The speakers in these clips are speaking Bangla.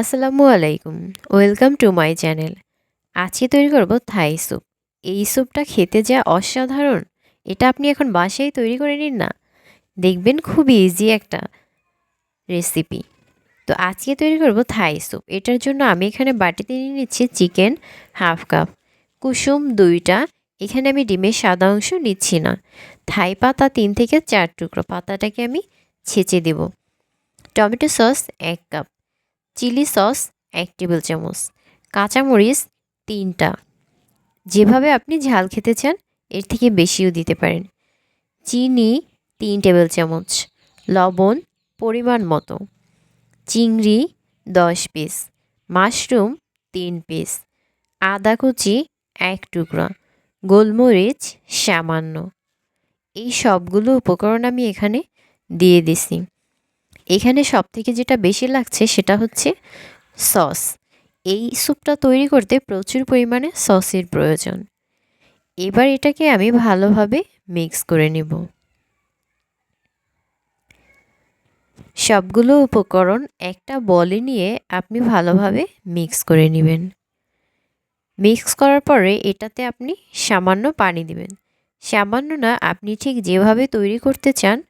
আসসালামু আলাইকুম ওয়েলকাম টু মাই চ্যানেল। আজকে তৈরি করব থাই স্যুপ। এই স্যুপটা খেতে যা অসাধারণ। এটা আপনি এখন বাসায় তৈরি করে নিন না। দেখবেন খুব ইজি একটা রেসিপি তো আজকে তৈরি করব থাই স্যুপ। এটার জন্য আমি এখানে বাটিতে নিয়ে নিচ্ছি চিকেন হাফ কাপ। কুসুম দুইটা। এখানে আমি ডিমের সাদা অংশ নিচ্ছি না। থাই পাতা তিন থেকে চার টুকরো। পাতাটাকে আমি ছেঁচে দেব। টমেটো সস এক কাপ। চিলি সস, এক টেবিল চামচ। কাঁচামরিচ, তিনটা। যেভাবে আপনি ঝাল খেতে চান এর থেকে বেশিও দিতে পারেন। চিনি, তিন টেবিল চামচ। লবণ, পরিমাণ মতো। চিংড়ি, দশ পিস। মাশরুম, তিন পিস। আদা কুচি, এক টুকরা। গোলমরিচ, সামান্য। এই সবগুলো উপকরণ আমি এখানে দিয়ে দিছি। এখানে সব থেকে যেটা বেশি লাগছে সেটা হচ্ছে সস। এই স্যুপটা তৈরি করতে প্রচুর পরিমাণে সসের প্রয়োজন। এবার এটাকে আমি ভালোভাবে মিক্স করে নেব। সবগুলো উপকরণ একটা বলে নিয়ে আপনি ভালোভাবে মিক্স করে নেবেন। মিক্স করার পরে এটাতে আপনি সামান্য পানি দিবেন। সামান্য না, আপনি ঠিক যেভাবে তৈরি করতে চান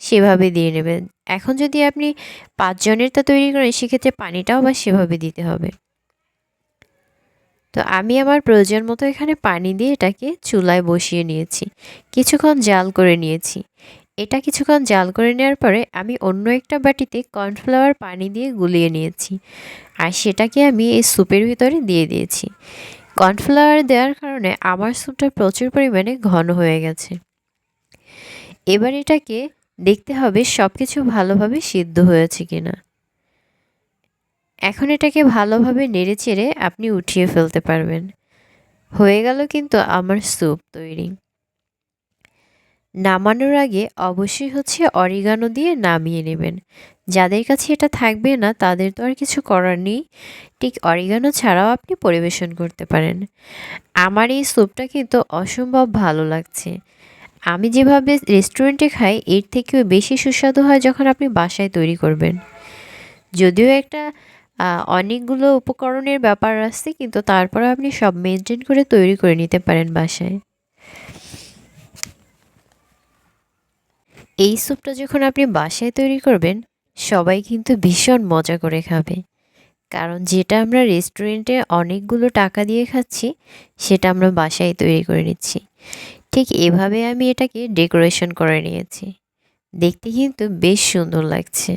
সেভাবে দিয়ে নেবেন। এখন যদি আপনি পাঁচজনেরটা তৈরি করেন, সেক্ষেত্রে পানিটাও বা সেভাবে দিতে হবে। তো আমি আমার প্রয়োজন মতো এখানে পানি দিয়ে এটাকে চুলায় বসিয়ে নিয়েছি। কিছুক্ষণ জাল করে নিয়েছি। এটা কিছুক্ষণ জাল করে নেওয়ার পরে আমি অন্য একটা বাটিতে কর্নফ্লাওয়ার পানি দিয়ে গুলিয়ে নিয়েছি। আর সেটাকে আমি এই স্যুপের ভিতরে দিয়ে দিয়েছি। কর্নফ্লাওয়ার দেওয়ার কারণে আমার স্যুপটা প্রচুর পরিমাণে ঘন হয়ে গেছে। এবার এটাকে দেখতে হবে সব কিছু ভালোভাবে সিদ্ধ হয়েছে কিনা। এখন এটাকে ভালোভাবে নেড়ে চেড়ে আপনি উঠিয়ে ফেলতে পারবেন। হয়ে গেল কিন্তু আমার স্যুপ তৈরি। নামানোর আগে অবশ্যই হচ্ছে অরিগানো দিয়ে নামিয়ে নেবেন। যাদের কাছে এটা থাকবে না, তাদের তো আর কিছু করার নেই। ঠিক অরিগানো ছাড়াও আপনি পরিবেশন করতে পারেন। আমার এই স্যুপটা কিন্তু অসম্ভব ভালো লাগছে। আমি যেভাবে রেস্টুরেন্টে খাই, এর থেকেও বেশি সুস্বাদু হয় যখন আপনি বাসায় তৈরি করবেন। যদিও একটা অনেকগুলো উপকরণের ব্যাপার আছে, কিন্তু তারপরে আপনি সব মেনটেন করে তৈরি করে নিতে পারেন বাসায়। এই স্যুপটা যখন আপনি বাসায় তৈরি করবেন, সবাই কিন্তু ভীষণ মজা করে খাবে। কারণ যেটা আমরা রেস্টুরেন্টে অনেকগুলো টাকা দিয়ে খাচ্ছি, সেটা আমরা বাসায় তৈরি করে নিচ্ছি। ঠিক এভাবে আমি এটাকে ডেকোরেশন করে নিয়েছি। দেখতে কিন্তু বেশ সুন্দর লাগছে।